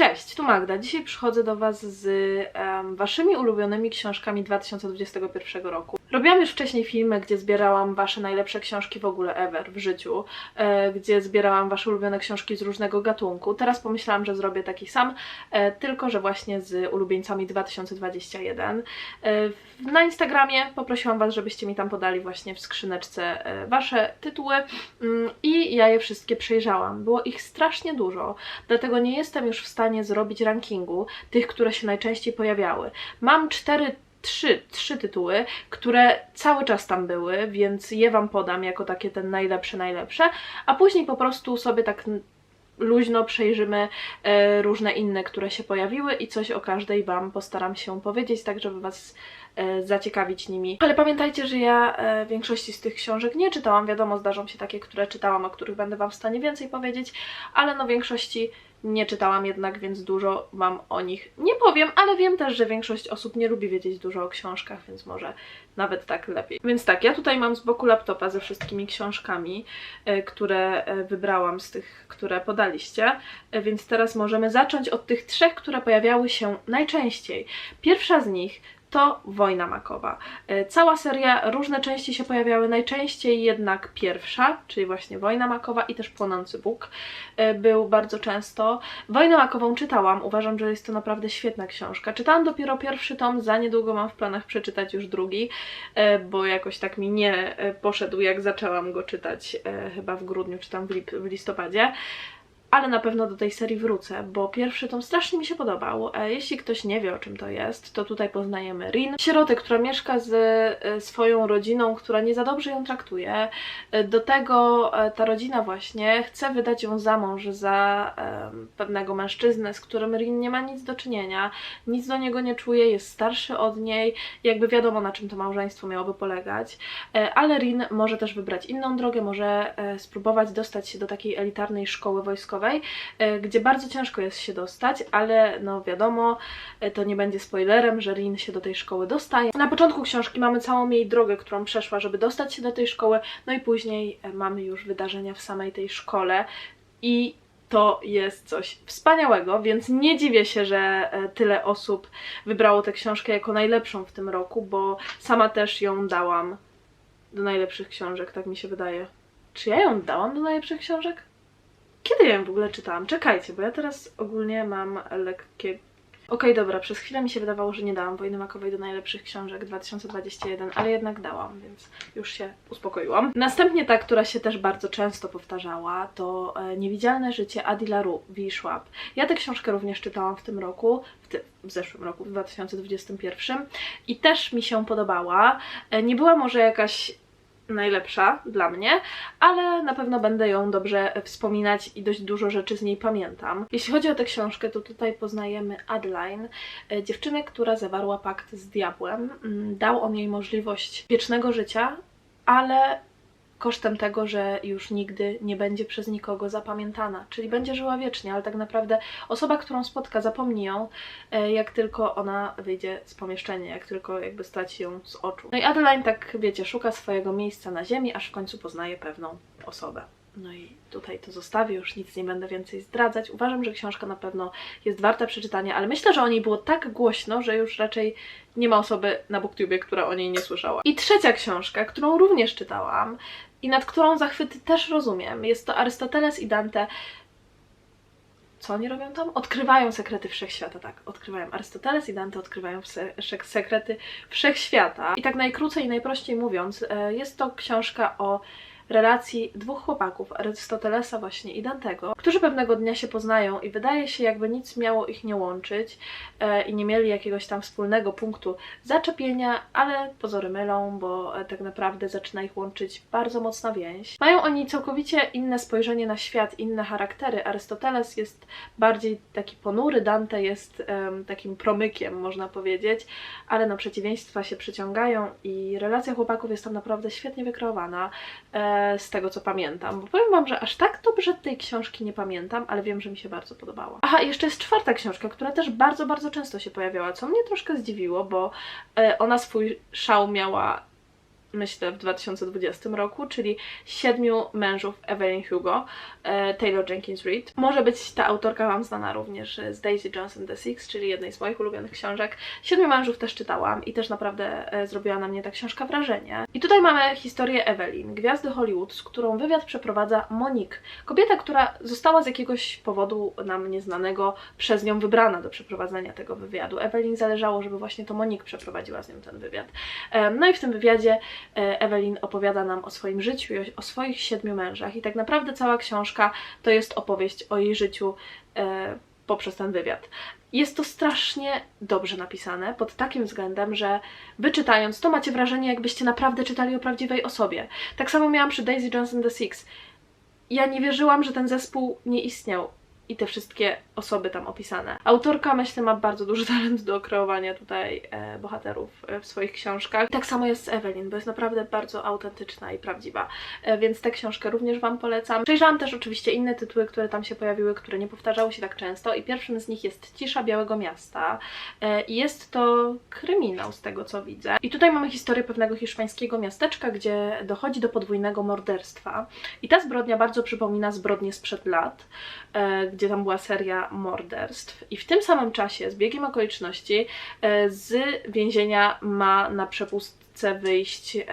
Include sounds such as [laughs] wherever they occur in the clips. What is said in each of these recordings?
Cześć, tu Magda. Dzisiaj przychodzę do Was z em, Waszymi ulubionymi książkami 2021 roku. Robiłam już wcześniej filmy, gdzie zbierałam Wasze najlepsze książki w ogóle ever w życiu, e, gdzie zbierałam Wasze ulubione książki z różnego gatunku. Teraz pomyślałam, że zrobię taki sam, e, tylko że właśnie z ulubieńcami 2021. E, na Instagramie poprosiłam Was, żebyście mi tam podali właśnie w skrzyneczce e, Wasze tytuły mm, i ja je wszystkie przejrzałam. Było ich strasznie dużo, dlatego nie jestem już w stanie zrobić rankingu tych, które się najczęściej pojawiały. Mam cztery, trzy, trzy tytuły, które cały czas tam były, więc je Wam podam jako takie te najlepsze, najlepsze, a później po prostu sobie tak luźno przejrzymy e, różne inne, które się pojawiły i coś o każdej Wam postaram się powiedzieć, tak żeby Was e, zaciekawić nimi. Ale pamiętajcie, że ja e, większości z tych książek nie czytałam. Wiadomo, zdarzą się takie, które czytałam, o których będę Wam w stanie więcej powiedzieć, ale no większości nie czytałam jednak, więc dużo Wam o nich nie powiem, ale wiem też, że większość osób nie lubi wiedzieć dużo o książkach, więc może nawet tak lepiej. Więc tak, ja tutaj mam z boku laptopa ze wszystkimi książkami, e, które e, wybrałam z tych, które podaliście, E, więc teraz możemy zacząć od tych trzech, które pojawiały się najczęściej. Pierwsza z nich to Wojna Makowa. E, Cała seria, różne części się pojawiały, najczęściej jednak pierwsza, czyli właśnie Wojna Makowa i też Płonący Bóg e, był bardzo często. Wojnę Makową czytałam, uważam, że jest to naprawdę świetna książka. Czytałam dopiero pierwszy tom, za niedługo mam w planach przeczytać już drugi, e, bo jakoś tak mi nie poszedł, jak zaczęłam go czytać chyba w grudniu, czy tam w listopadzie ale na pewno do tej serii wrócę, bo pierwszy tom strasznie mi się podobał. E, Jeśli ktoś nie wie o czym to jest, to tutaj poznajemy Rin, sierotę, która mieszka z e, swoją rodziną, która nie za dobrze ją traktuje. E, Do tego ta rodzina właśnie chce wydać ją za mąż za pewnego mężczyznę, z którym Rin nie ma nic do czynienia, nic do niego nie czuje, jest starszy od niej, jakby wiadomo na czym to małżeństwo miałoby polegać. Ale Rin może też wybrać inną drogę, może spróbować dostać się do takiej elitarnej szkoły wojskowej, e, gdzie bardzo ciężko jest się dostać, ale no wiadomo, e, to nie będzie spoilerem, że Rin się do tej szkoły dostaje. Na początku książki mamy całą jej drogę, którą przeszła, żeby dostać się do tej szkoły, no i później e, mamy już wydarzenia w samej tej szkole i to jest coś wspaniałego, więc nie dziwię się, że tyle osób wybrało tę książkę jako najlepszą w tym roku, bo sama też ją dałam do najlepszych książek, tak mi się wydaje. Czy ja ją dałam do najlepszych książek? Kiedy ja ją w ogóle czytałam? Czekajcie, bo ja teraz ogólnie mam lekkie. Okej, dobra, przez chwilę mi się wydawało, że nie dałam Wojny Makowej do najlepszych książek 2021, ale jednak dałam, więc już się uspokoiłam. Następnie ta, która się też bardzo często powtarzała, to e, Niewidzialne życie Adila Ru, V. Ja tę książkę również czytałam w tym roku, w, ty- w zeszłym roku, w 2021 i też mi się podobała. E, Nie była może jakaś najlepsza dla mnie, ale na pewno będę ją dobrze wspominać i dość dużo rzeczy z niej pamiętam. Jeśli chodzi o tę książkę, to tutaj poznajemy Adeline, e, dziewczynę, która zawarła pakt z diabłem. Mm, Dał on jej możliwość wiecznego życia, ale kosztem tego, że już nigdy nie będzie przez nikogo zapamiętana, czyli będzie żyła wiecznie, ale tak naprawdę osoba, którą spotka, zapomni ją, e, jak tylko ona wyjdzie z pomieszczenia, jak tylko jakby straci ją z oczu. No i Adeline tak, wiecie, szuka swojego miejsca na ziemi, aż w końcu poznaje pewną osobę. No i tutaj to zostawię, już nic nie będę więcej zdradzać. Uważam, że książka na pewno jest warta przeczytania, ale myślę, że o niej było tak głośno, że już raczej nie ma osoby na Booktubie, która o niej nie słyszała. I trzecia książka, którą również czytałam i nad którą zachwyty też rozumiem, jest to Arystoteles i Dante co oni robią tam? Odkrywają sekrety wszechświata, tak. Odkrywają. Arystoteles i Dante odkrywają se sekrety wszechświata. I tak najkrócej i najprościej mówiąc, e, jest to książka o relacji dwóch chłopaków, Arystotelesa właśnie i Dantego, którzy pewnego dnia się poznają i wydaje się jakby nic miało ich nie łączyć e, i nie mieli jakiegoś tam wspólnego punktu zaczepienia, ale pozory mylą, bo e, tak naprawdę zaczyna ich łączyć bardzo mocna więź. Mają oni całkowicie inne spojrzenie na świat, inne charaktery. Arystoteles jest bardziej taki ponury, Dante jest takim promykiem, można powiedzieć, ale no przeciwieństwa się przyciągają i relacja chłopaków jest tam naprawdę świetnie wykreowana, e, z tego co pamiętam. Bo powiem Wam, że aż tak dobrze tej książki nie pamiętam, ale wiem, że mi się bardzo podobała. Aha, jeszcze jest czwarta książka, która też bardzo, bardzo często się pojawiała, co mnie troszkę zdziwiło, bo e, ona swój szał miała myślę, w 2020 roku, czyli Siedmiu mężów Evelyn Hugo, e, Taylor Jenkins Reid. Może być ta autorka Wam znana również z Daisy Johnson The Six, czyli jednej z moich ulubionych książek. Siedmiu mężów też czytałam i też naprawdę e, zrobiła na mnie ta książka wrażenie. I tutaj mamy historię Evelyn, gwiazdy Hollywood, z którą wywiad przeprowadza Monique. Kobieta, która została z jakiegoś powodu nam nieznanego przez nią wybrana do przeprowadzenia tego wywiadu. Evelyn zależało, żeby właśnie to Monique przeprowadziła z nią ten wywiad. No i w tym wywiadzie e, Evelyn opowiada nam o swoim życiu i o swoich siedmiu mężach. I tak naprawdę cała książka to jest opowieść o jej życiu e, poprzez ten wywiad. Jest to strasznie dobrze napisane pod takim względem, że wy czytając to macie wrażenie, jakbyście naprawdę czytali o prawdziwej osobie. Tak samo miałam przy Daisy Johnson The Six. Ja nie wierzyłam, że ten zespół nie istniał i te wszystkie osoby tam opisane. Autorka, myślę, ma bardzo duży [laughs] talent do kreowania tutaj e, bohaterów e, w swoich książkach. Tak samo jest z Evelyn, bo jest naprawdę bardzo autentyczna i prawdziwa, e, więc tę książkę również Wam polecam. Przejrzałam też oczywiście inne tytuły, które tam się pojawiły, które nie powtarzały się tak często i pierwszym z nich jest Cisza Białego Miasta e, i jest to kryminał z tego, co widzę. I tutaj mamy historię pewnego hiszpańskiego miasteczka, gdzie dochodzi do podwójnego morderstwa i ta zbrodnia bardzo przypomina zbrodnię sprzed lat, e, gdzie tam była seria morderstw. I w tym samym czasie, z biegiem okoliczności, e, z więzienia ma na przepustce wyjść e,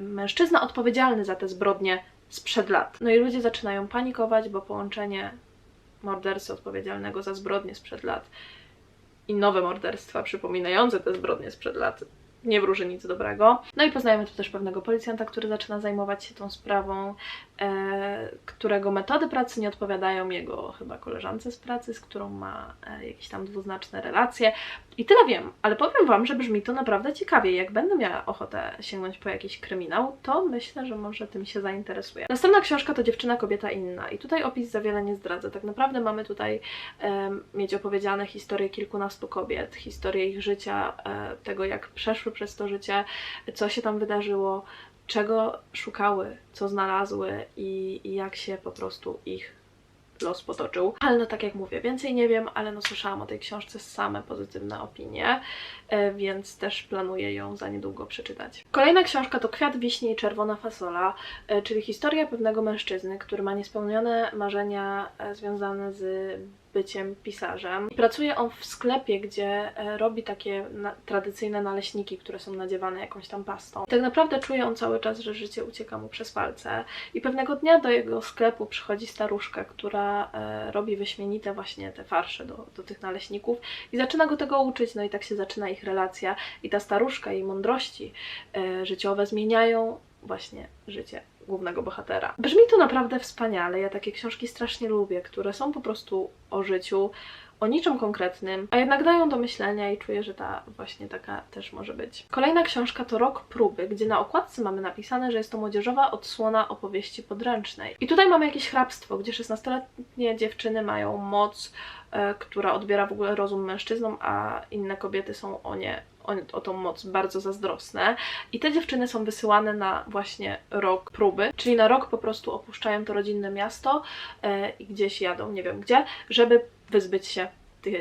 mężczyzna odpowiedzialny za te zbrodnie sprzed lat. No i ludzie zaczynają panikować, bo połączenie mordercy odpowiedzialnego za zbrodnie sprzed lat i nowe morderstwa przypominające te zbrodnie sprzed lat nie wróży nic dobrego. No i poznajemy tu też pewnego policjanta, który zaczyna zajmować się tą sprawą, którego metody pracy nie odpowiadają jego chyba koleżance z pracy, z którą ma e, jakieś tam dwuznaczne relacje. I tyle wiem, ale powiem Wam, że brzmi to naprawdę ciekawie. Jak będę miała ochotę sięgnąć po jakiś kryminał, to myślę, że może tym się zainteresuję. Następna książka to Dziewczyna, Kobieta Inna. I tutaj opis za wiele nie zdradza. Tak naprawdę mamy tutaj e, mieć opowiedziane historie kilkunastu kobiet, historię ich życia, e, tego jak przeszły przez to życie, co się tam wydarzyło, czego szukały, co znalazły i, i jak się po prostu ich los potoczył. Ale no tak jak mówię, więcej nie wiem, ale no słyszałam o tej książce same pozytywne opinie, e, więc też planuję ją za niedługo przeczytać. Kolejna książka to Kwiat wiśni i czerwona fasola, e, czyli historia pewnego mężczyzny, który ma niespełnione marzenia e, związane z byciem pisarzem. Pracuje on w sklepie, gdzie e, robi takie na tradycyjne naleśniki, które są nadziewane jakąś tam pastą. Tak naprawdę czuje on cały czas, że życie ucieka mu przez palce i pewnego dnia do jego sklepu przychodzi staruszka, która e, robi wyśmienite właśnie te farsze do, do tych naleśników i zaczyna go tego uczyć, no i tak się zaczyna ich relacja i ta staruszka, jej mądrości e, życiowe zmieniają właśnie życie głównego bohatera. Brzmi to naprawdę wspaniale. Ja takie książki strasznie lubię, które są po prostu o życiu, o niczym konkretnym, a jednak dają do myślenia i czuję, że ta właśnie taka też może być. Kolejna książka to Rok Próby, gdzie na okładce mamy napisane, że jest to młodzieżowa odsłona opowieści podręcznej. I tutaj mamy jakieś hrabstwo, gdzie 16-letnie dziewczyny mają moc, e, która odbiera w ogóle rozum mężczyznom, a inne kobiety są o nie o, o tą moc bardzo zazdrosne. I te dziewczyny są wysyłane na właśnie rok próby, czyli na rok po prostu opuszczają to rodzinne miasto e, i gdzieś jadą, nie wiem gdzie, żeby wyzbyć się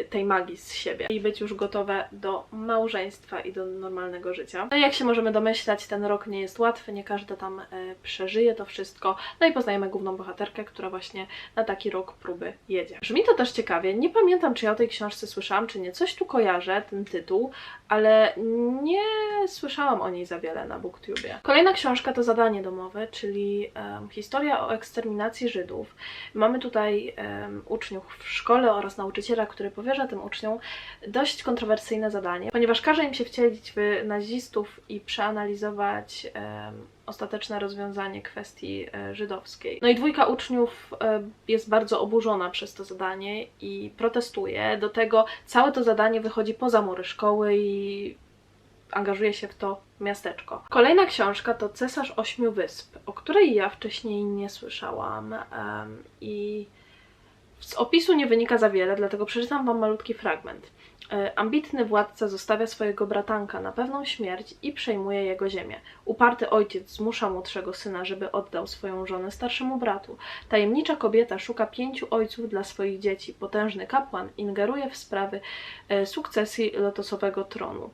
tej magii z siebie i być już gotowe do małżeństwa i do normalnego życia. No i jak się możemy domyślać, ten rok nie jest łatwy, nie każdy tam e, przeżyje to wszystko. No i poznajemy główną bohaterkę, która właśnie na taki rok próby jedzie. Brzmi to też ciekawie. Nie pamiętam, czy ja o tej książce słyszałam, czy nie. Coś tu kojarzę, ten tytuł, ale nie słyszałam o niej za wiele na BookTubie. Kolejna książka to Zadanie domowe, czyli um, historia o eksterminacji Żydów. Mamy tutaj um, uczniów w szkole oraz nauczyciela, który powierza tym uczniom dość kontrowersyjne zadanie, ponieważ każe im się wcielić w nazistów i przeanalizować ostateczne rozwiązanie kwestii e, żydowskiej. No i dwójka uczniów e, jest bardzo oburzona przez to zadanie i protestuje. Do tego całe to zadanie wychodzi poza mury szkoły i angażuje się w to miasteczko. Kolejna książka to Cesarz Ośmiu Wysp, o której ja wcześniej nie słyszałam um, i z opisu nie wynika za wiele, dlatego przeczytam Wam malutki fragment. E, ambitny władca zostawia swojego bratanka na pewną śmierć i przejmuje jego ziemię. Uparty ojciec zmusza młodszego syna, żeby oddał swoją żonę starszemu bratu. Tajemnicza kobieta szuka pięciu ojców dla swoich dzieci. Potężny kapłan ingeruje w sprawy e, sukcesji lotosowego tronu.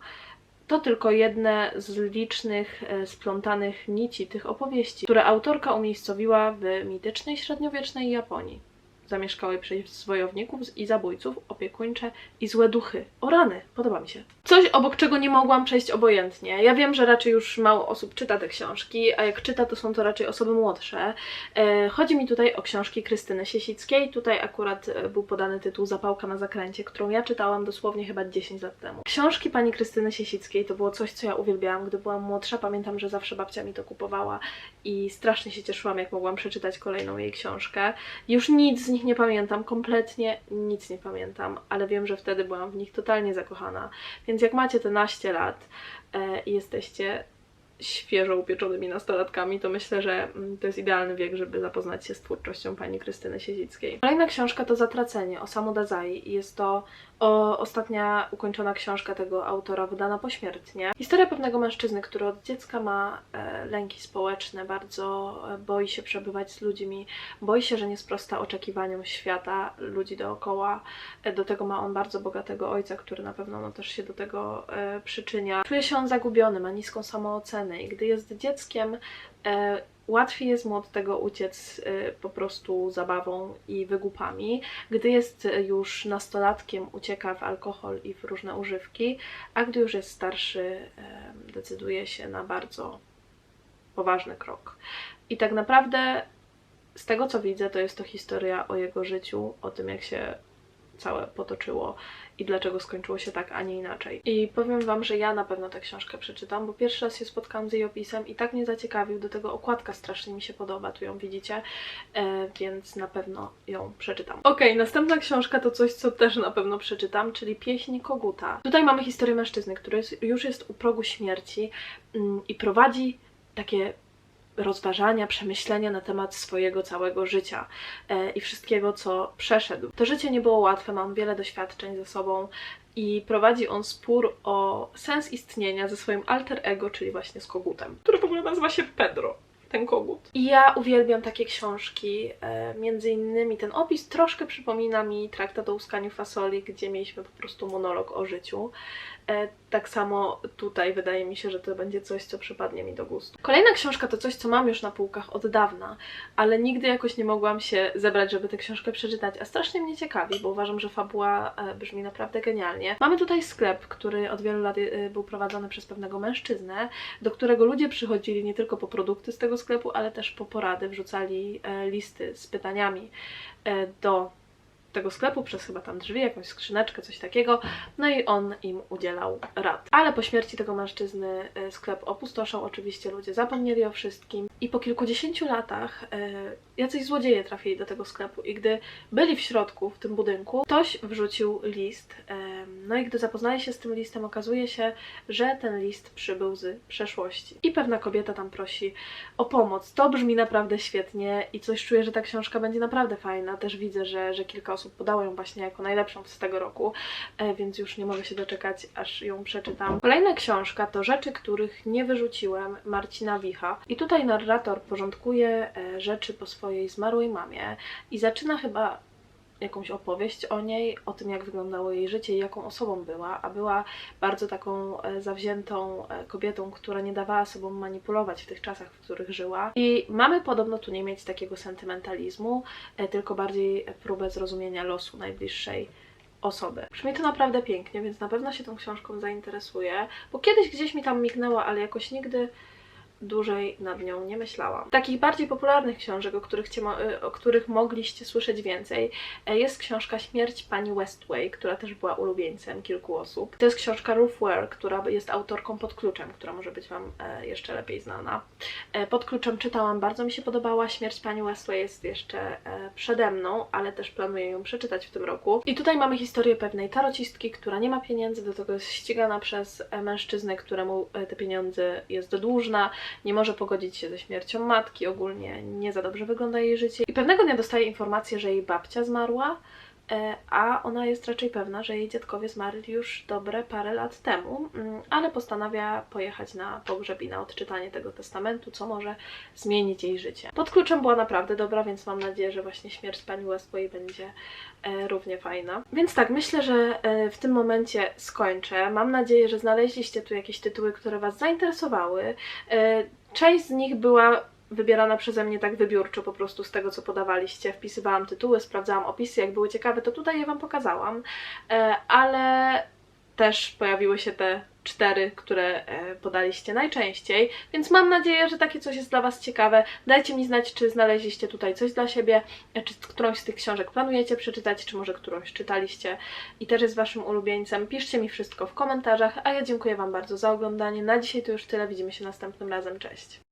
To tylko jedne z licznych e, splątanych nici tych opowieści, które autorka umiejscowiła w mitycznej średniowiecznej Japonii. Zamieszkały przez wojowników i zabójców, opiekuńcze i złe duchy. O rany, podoba mi się. Coś, obok czego nie mogłam przejść obojętnie. Ja wiem, że raczej już mało osób czyta te książki, a jak czyta, to są to raczej osoby młodsze. E, chodzi mi tutaj o książki Krystyny Siesickiej. Tutaj akurat e, był podany tytuł Zapałka na zakręcie, którą ja czytałam dosłownie chyba 10 lat temu. Książki pani Krystyny Siesickiej to było coś, co ja uwielbiałam, gdy byłam młodsza. Pamiętam, że zawsze babcia mi to kupowała i strasznie się cieszyłam, jak mogłam przeczytać kolejną jej książkę. Już nic z nich nie pamiętam, kompletnie nic nie pamiętam, ale wiem, że wtedy byłam w nich totalnie zakochana. Więc jak macie te naście lat e, i jesteście świeżo upieczonymi nastolatkami, to myślę, że mm, to jest idealny wiek, żeby zapoznać się z twórczością pani Krystyny Siedzickiej. Kolejna książka to Zatracenie Osamu Dazai jest to ostatnia ukończona książka tego autora wydana pośmiertnie. Historia pewnego mężczyzny, który od dziecka ma e, lęki społeczne, bardzo e, boi się przebywać z ludźmi, boi się, że nie sprosta oczekiwaniom świata, ludzi dookoła. E, do tego ma on bardzo bogatego ojca, który na pewno no, też się do tego przyczynia. Czuje się on zagubiony, ma niską samoocenę i gdy jest dzieckiem, e, łatwiej jest mu od tego uciec y, po prostu zabawą i wygupami. Gdy jest już nastolatkiem, ucieka w alkohol i w różne używki, a gdy już jest starszy, y, decyduje się na bardzo poważny krok. I tak naprawdę z tego co widzę, to jest to historia o jego życiu, o tym jak się całe potoczyło i dlaczego skończyło się tak, a nie inaczej. I powiem Wam, że ja na pewno tę książkę przeczytam, bo pierwszy raz się spotkałam z jej opisem i tak mnie zaciekawił, do tego okładka strasznie mi się podoba, tu ją widzicie, e, więc na pewno ją przeczytam. Okay, następna książka to coś, co też na pewno przeczytam, czyli Pieśń Koguta. Tutaj mamy historię mężczyzny, który już jest u progu śmierci mm, i prowadzi takie rozważania, przemyślenia na temat swojego całego życia e, i wszystkiego, co przeszedł. To życie nie było łatwe, mam wiele doświadczeń ze sobą i prowadzi on spór o sens istnienia ze swoim alter ego, czyli właśnie z kogutem, który w ogóle nazywa się Pedro ten kogut. I ja uwielbiam takie książki, e, między innymi ten opis troszkę przypomina mi traktat o łuskaniu fasoli, gdzie mieliśmy po prostu monolog o życiu. E, tak samo tutaj wydaje mi się, że to będzie coś, co przypadnie mi do gustu. Kolejna książka to coś, co mam już na półkach od dawna, ale nigdy jakoś nie mogłam się zebrać, żeby tę książkę przeczytać, a strasznie mnie ciekawi, bo uważam, że fabuła e, brzmi naprawdę genialnie. Mamy tutaj sklep, który od wielu lat e, był prowadzony przez pewnego mężczyznę, do którego ludzie przychodzili nie tylko po produkty z tego sklepu, ale też po porady, wrzucali listy z pytaniami do tego sklepu przez chyba tam drzwi, jakąś skrzyneczkę, coś takiego, no i on im udzielał rad. Ale po śmierci tego mężczyzny e, sklep opustoszał, oczywiście ludzie zapomnieli o wszystkim i po kilkudziesięciu latach e, jacyś złodzieje trafili do tego sklepu i gdy byli w środku, w tym budynku, ktoś wrzucił list, e, no i gdy zapoznali się z tym listem, okazuje się, że ten list przybył z przeszłości. I pewna kobieta tam prosi o pomoc. To brzmi naprawdę świetnie i coś czuję, że ta książka będzie naprawdę fajna. Też widzę, że, że kilka osób podało ją właśnie jako najlepszą z tego roku, e, więc już nie mogę się doczekać, aż ją przeczytam. Kolejna książka to Rzeczy, których nie wyrzuciłem Marcina Wicha. I tutaj narrator porządkuje e, rzeczy po swojej zmarłej mamie i zaczyna chyba jakąś opowieść o niej, o tym, jak wyglądało jej życie i jaką osobą była, a była bardzo taką e, zawziętą kobietą, która nie dawała sobą manipulować w tych czasach, w których żyła. I mamy podobno tu nie mieć takiego sentymentalizmu, tylko bardziej próbę zrozumienia losu najbliższej osoby. Brzmi to naprawdę pięknie, więc na pewno się tą książką zainteresuję, bo kiedyś gdzieś mi tam mignęła, ale jakoś nigdy dłużej nad nią nie myślałam. Takich bardziej popularnych książek, o których, y, o których mogliście słyszeć więcej, e, jest książka Śmierć pani Westway, która też była ulubieńcem kilku osób. To jest książka Ruth Ware, która jest autorką Pod Kluczem, która może być Wam e, jeszcze lepiej znana. E, Pod Kluczem czytałam, bardzo mi się podobała. Śmierć pani Westway jest jeszcze przede mną, ale też planuję ją przeczytać w tym roku. I tutaj mamy historię pewnej tarocistki, która nie ma pieniędzy, do tego jest ścigana przez mężczyznę, któremu te pieniądze jest dłużna nie może pogodzić się ze śmiercią matki, ogólnie nie za dobrze wygląda jej życie. I pewnego dnia dostaje informację, że jej babcia zmarła a ona jest raczej pewna, że jej dziadkowie zmarli już dobre parę lat temu, mm, ale postanawia pojechać na pogrzeb i na odczytanie tego testamentu, co może zmienić jej życie. Pod kluczem była naprawdę dobra, więc mam nadzieję, że właśnie śmierć pani Westway będzie e, równie fajna. Więc tak, myślę, że e, w tym momencie skończę. Mam nadzieję, że znaleźliście tu jakieś tytuły, które Was zainteresowały. E, Część z nich była wybierana przeze mnie tak wybiórczo, po prostu z tego, co podawaliście. Wpisywałam tytuły, sprawdzałam opisy, jak były ciekawe, to tutaj je Wam pokazałam. E, Ale też pojawiły się te cztery, które e, podaliście najczęściej, więc mam nadzieję, że takie coś jest dla Was ciekawe. Dajcie mi znać, czy znaleźliście tutaj coś dla siebie, e, czy którąś z tych książek planujecie przeczytać, czy może którąś czytaliście i też jest Waszym ulubieńcem. Piszcie mi wszystko w komentarzach, a ja dziękuję Wam bardzo za oglądanie. Na dzisiaj to już tyle, widzimy się następnym razem, cześć!